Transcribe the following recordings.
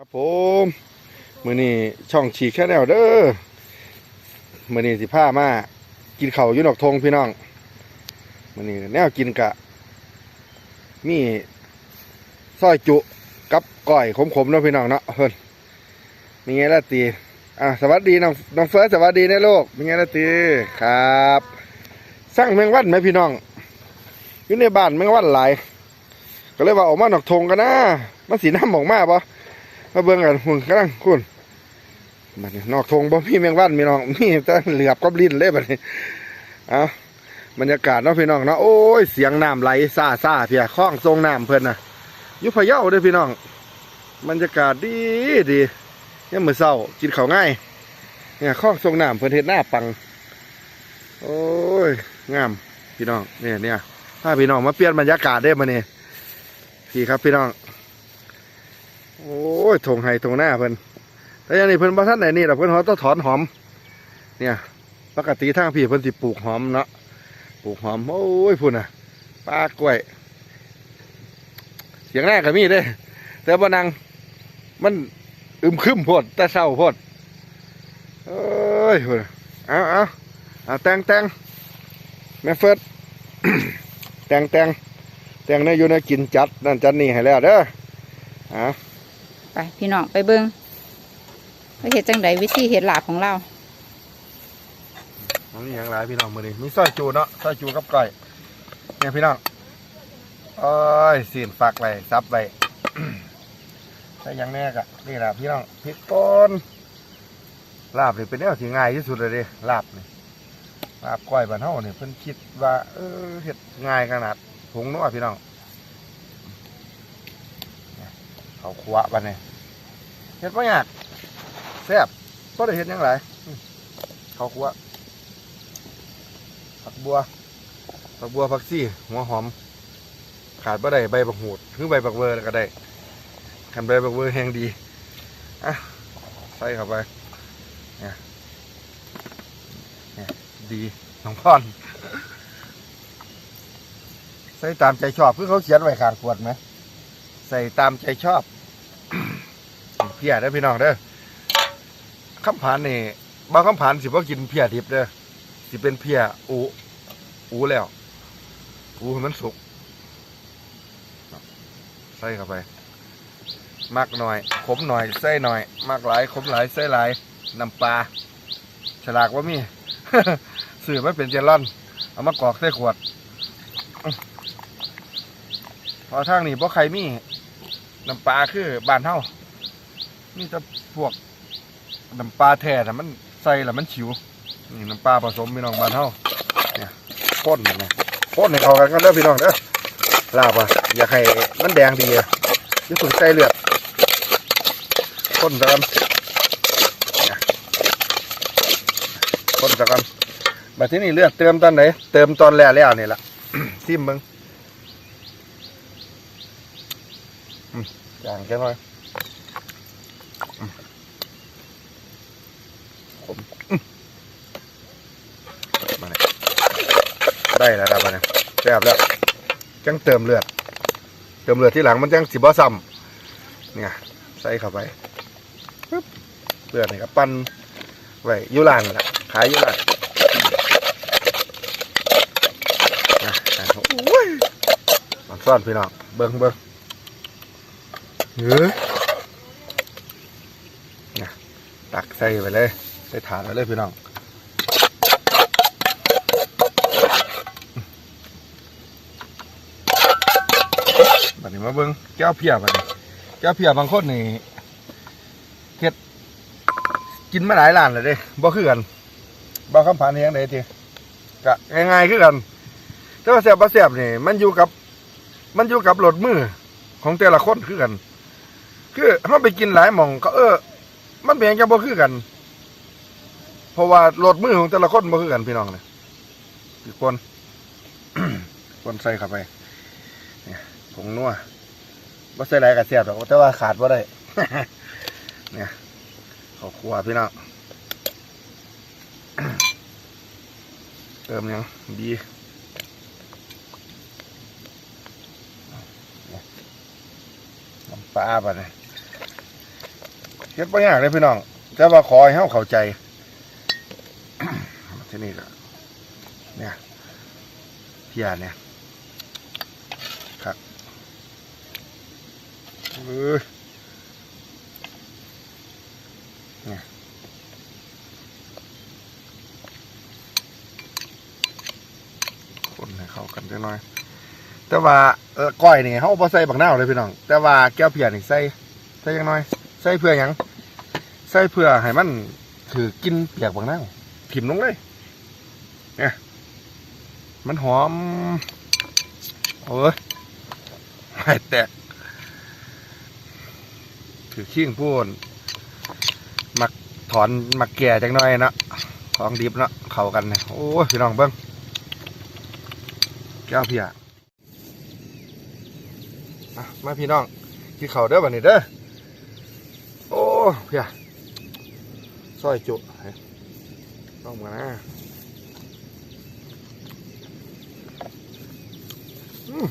ครับผมมือนี้ช่องฉีกแค่แนวเด้อมือนี้สิผ้ามากินเข่ายุนอกทงพี่น้องมือนี้แนวกินกะ มีซอยจุกับก้อยขมๆเนาะพี่น้องเนาะเพิ่นมีไงล่ะตีอะสวัสดีน้องน้องเฟิร์สสวัสดีนะลูกมีไงล่ะตีครับสร้างแมงวันไหมพี่น้องอยู่ในบ้านแมงวันหลายก็เลยว่าออกมานอกทงกันนะมันสีน้ำออกมากปะ มาเบิ่งกันหุ่นกำลังคุณบัดนี้นอกทงบ่มีแมงวันมีน้องมีแต่เหลือบกับลิ้นเลยบัดนี้เอาบรรยากาศเนาะพี่น้องเนาะโอ้ยเสียงน้ำไหลซาซาเพียคล้องทรงน้ำเพิ่นน่ะยู่พะเยาด้อพี่น้องบรรยากาศดีดีเนี่ยมือเช้ากินเขาง่ายเนี่ยคล้องทรงน้ำเพิ่นเฮ็ดหน้าปัง โอ้ยงามพี่น้องเนี่ยเนี่ยถ้าพี่น้องมาเปลี่ยนบรรยากาศได้มาเนี่ยพี่ครับพี่น้อง โอ้ยทงไห้ทงหน้าเพิ่นแต่อยังนี้เพิ่นบ่ทันไหนนี่หรอกเพิ่นเขาต้องถอนหอม เนี่ยปกติทางพี่เพิ่นสิปลูกหอมเนาะปลูกหอมโอ้ยพุ่นน่ะปลากล้วย เสียงแรกก็มีเด้ แต่บ่นังมันอึมครึมพดแต่เศร้าพดเอ้ยพุ่นเอาเอาเอาแตงแตงแม่เฟิร์ดแตงแตงแตงในอยู่ในกินจัดนั่นจัดนี่ให้แล้วเด้ออะ ไปพี่น้องไปเบิงว่าเห็ดจังไดวิธีเห็ดหลาบของเรามันมีอย่างไรพี่น้องมือนี้มีซอยจูเนาะซอยจูกับก้อยเนี่ยพี่น้องโอ้ยสีนฝักไปซับไปใส่ยังแน่กะนี่แหละพี่น้องพริกป่นลาบนี่เป็นแนวที่ง่ายที่สุดเลยเดิลาบนี่ลาบก้อยบ้านเฮาเนี่ยเพิ่นคิดว่า เออเฮ็ดง่ายขนาดผงนัวพี่น้องเนี่ย เขาขวะบ้านเนี่ยเฮ็ดบ่ยากแซ่บบ่ได้เฮ็ดยังหลายอืมเขาขวะผักบัวผักบัวผักซี่หัวหอม ขาดบ่ได้ใบบักหูดหรือใบบักเวอร์ก็ได้คันใบบักเวอร์แห้งดีอะใส่เข้าไปเนี่ยเนี่ยดีน้องพรใส่ตามใจชอบคือเขาเขียนไว้ขางขวดไหมใส่ตามใจชอบ เพียเด้พี่น้องเด้อคำผานนี่บางคำผานสิว่ากินเพียดิบเด้อสิเป็นเพียอูอูแล้วอูให้มันสุกใส่เข้าไปมักหน่อยขมหน่อยใส่หน่อยมักหลายขมหลายใส่หลายน้ำปลาฉลากว่ามีสื่อไม่เป็นเจลอนเอามากรอกใส่ขวดพอทางนี้บ่ใครมีน้ำปลาคือบานเฮา มีแต่พวกน้ำปลาแท้แต่มันใส่แล้วมันฉิวนี่น้ำปลาผสมพี่น้องบ้านเฮาเนี่ยข้นเนี่นให้เข้ากันกันเด้อพี่น้องเด้อลาบอะอยากให้มันแดงดีอะยิ่งสุดใส่เลือดข้นซะกันเนี่นซะกันบัดที่นี่เลือดเติมตอนไหนเติมตอนแล้วแล้วนี่ละซิมมึงจางแค่น้อยอืม ขมมาเนี่ยได้แล้วครับมาเนี่ยแซ่บแล้วจังเติมเลือด เติมเลือดที่หลังมันจังสิบ่ซ้ำเนี่ยใส่เข้าไปเลือดนี่ครับปั้นไว้ยุลานนั่นแหละขายยุลานนะอะโอ้ยมันซ่อนพี่น้องเบิ้งเบิ้งเฮ้ยเนี่ยตักใส่ไปเลย ใส่ถาดไปเลยพี่น้องบัดนี้มาเบิ้งแก้วเพียบัดนี้แก้วเพียบางคนนี่เฮ็ดกินมาหลายร้านเลยเด้บ่คือกันบ่คำผ่านเฮียงใดทีก็ง่ายๆคือกัน แต่ว่าแซ่บบ่แซ่บนี่ มันอยู่กับ มันอยู่กับรสมือของแต่ละคนคือกัน คือเฮาไปกินหลายหม่องก็เออ มันเป็นยังจะบ่คือกัน เพราะว่ารสมือของแต่ละคนบ่คือกันพี่น้องเนี่ยอีกคน คนใส่เข้าไปผงนัวบ่ใส่หลายกระเสียบหรอกแต่ว่าขาดบ่าได้ เนี่ยขอครัวพี่น้องเติมยังดีน้ำปลาปะเนี่ยเฮ็ดบ่ยากเลยพี่น้อง แต่ว่าขอให้เฮาเข้าใจ ที่นี่ก็เนี่ยเพียเนี่ยครับเอ้ยเนี่ยคนให้เข้ากันจังหน่อย แต่ว่าเออก้อยนี่เฮาบ่ใส่บักนาเลยพี่น้อง แต่ว่าแก้วเพียนี่ใส่ใส่จังน้อย ใส่เพื่อหยังใส่เพื่อให้มันถือกินเปียกบักนาถิ่มลงเลย มันหอมโอ้ยไม่แตกถือขี้งพูนมักถอนมักแก่จังน้อยเนาะของดิบเนาะเข้ากันเนี่ยโอ้ยพี่น้องเบิ้งแก้วเพียอะมาพี่น้องกินข้าเด้อบัดนี้เด้อโอ้เพี่ยซอยจุเฮ้ยต้องมานะอืม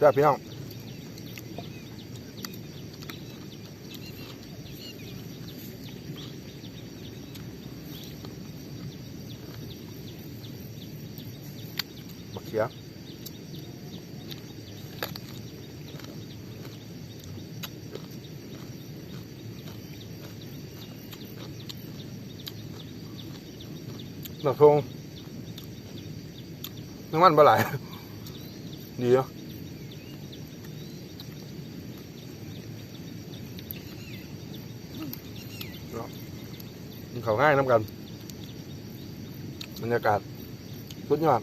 เด้อพี่น้องบักเขียหนักทงน้ำมันปลาไหลายดีเนาะเนาะกิน เขาวง่ายน้ำกันบรรยากาศสุดยอด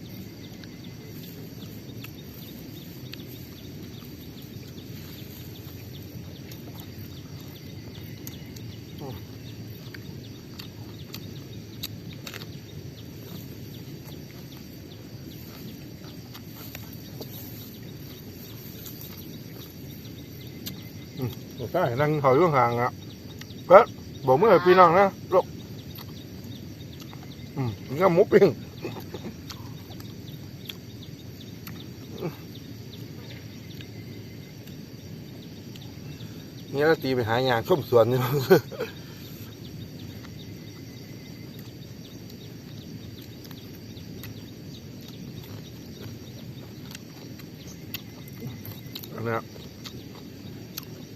ใช่นั่งเขาอยู่ห่างๆอะก็บอกเมื่อพี่น้องนะลูก อืมนี่ก็หมูปิ้งนี่ก็ตีไปหายางส้มสวนนี่อันเนี้ย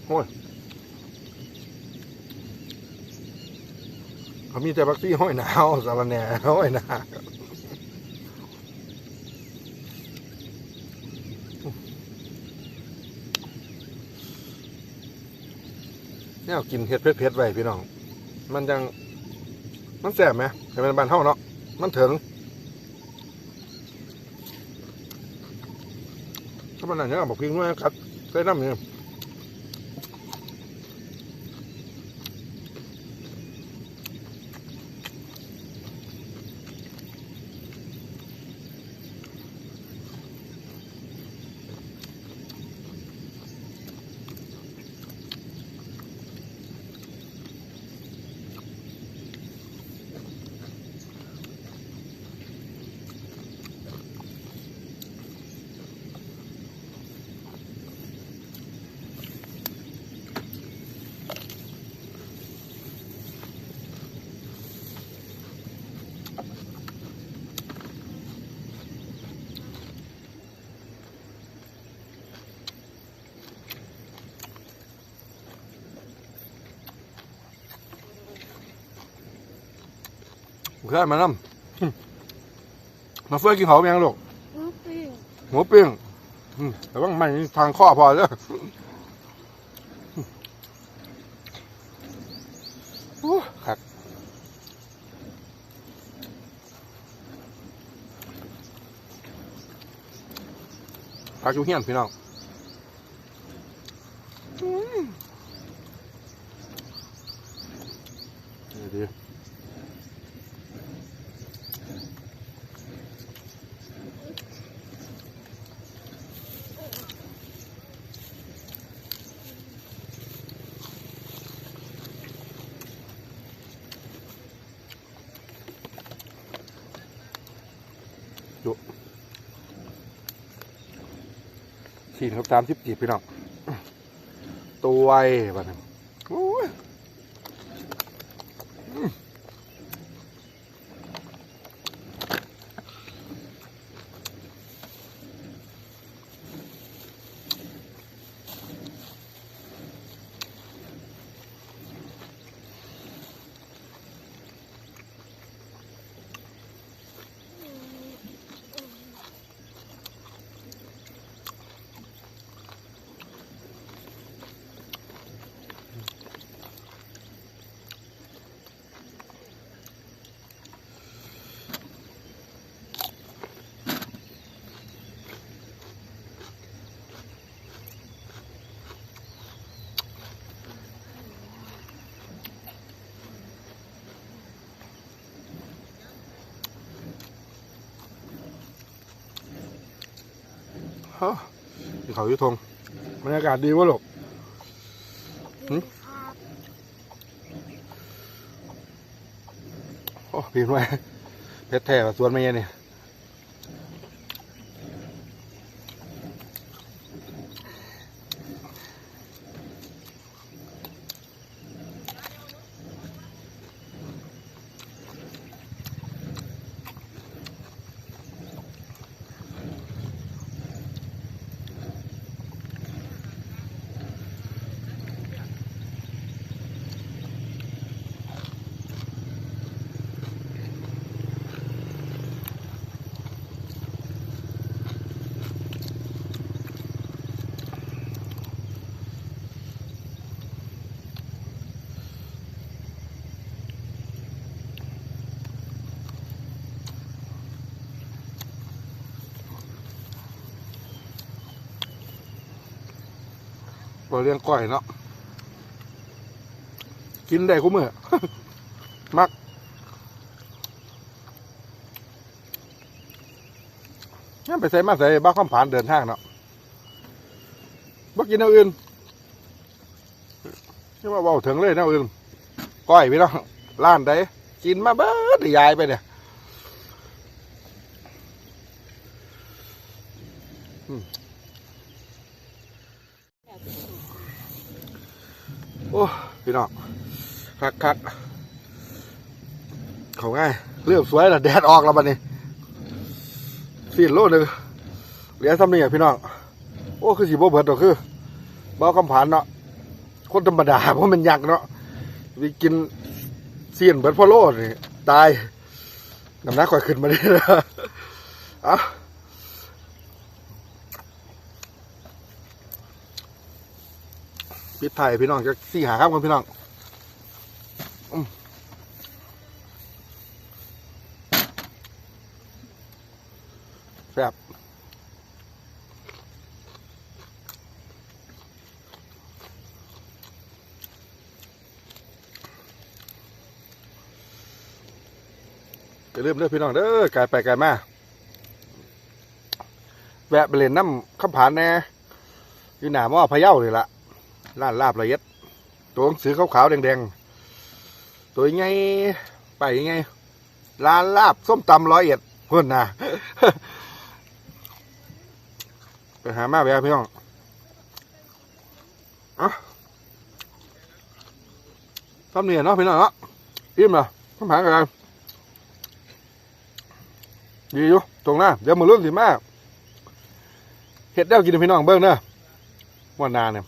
โอ้ย เขามีแต่บักซี่ห้อยหนาวสารแหน่ห้อยหนาเนี่ยกินเห็ดเผ็ดๆไว้พี่น้อง มันจัง มันแสบไหมแต่เป็นบานเท่าเนาะ มันถึงถ้ามันอันนี้บอกพิงว่าคัดใส่น้ำเนี่ย เพื่อนมาน้ำมาเฟื่อกินเขาเพียงลูกน้องปิงหมูปิ้งอืมแต่ว่ามันทางข้อพอเด้อโอ้ขัด ปลาชูเฮียนพี่น้องอืมดีดี สี่ครับสามสิบสี่พี่น้องตัวไอ้บ้าน เขายุทงบรรยากาศดีวะหลบโอ้พีนไว้เพชรแท้สวนไม่เนี่ย บ่เลี้ยงก้อยเนาะกินได้คุ้มือมักงั้นไปใส่มาใส่บ้าข้ามผ่านเดินทางเนาะบ่กินเอาอื่นนี่ว่าเบาถึงเลยแนวอื่นก้อยพี่น้องร้านใดกินมาเบิดยายไปเนี่ยอืม โอ้พี่น้องคักคักเขาง่ายเริ่มสวยแล้วแดดออกแล้วบัดนี้สี่โลหนึ่งเหลือซ้ำนี่อะพี่น้องโอ้คือสีโบเบิดดอคือบ้ากำผานเนาะคนธรรมดาเพราะมันยักเนาะวิกินเสียนเบิดพ่อโลดนี่ตายน้ำหนักก่อยขึ้นมาได้แล้วอะ ปิดไทยพี่น้องจะสี่หาครับกันพี่น้องแซ่บอย่าลืมเด้อพี่น้องเด้อกลไปกลมา แวะไปเล่นน้ำข้ามผานแน่อยู่หนาหม้อพะเยาเลยละ ร้านลาบละเอียดตัวหนังสือขาวๆแดงๆ ตัวยังไงไปยังไงร้านลาบส้มตำร้อยเอ็ดเพื่อนนะไปหามาแวะพี่น้องเอะทำเนียนเนาะพี่น้องเนาะอิ่มเหรอข้ามผานกันดีอยู่ตรงหน้าเดี๋ยวมือรุ่นสิมากเห็ดเด้วกินพี่น้องเบิ้งเนอะวันนาเนี่ย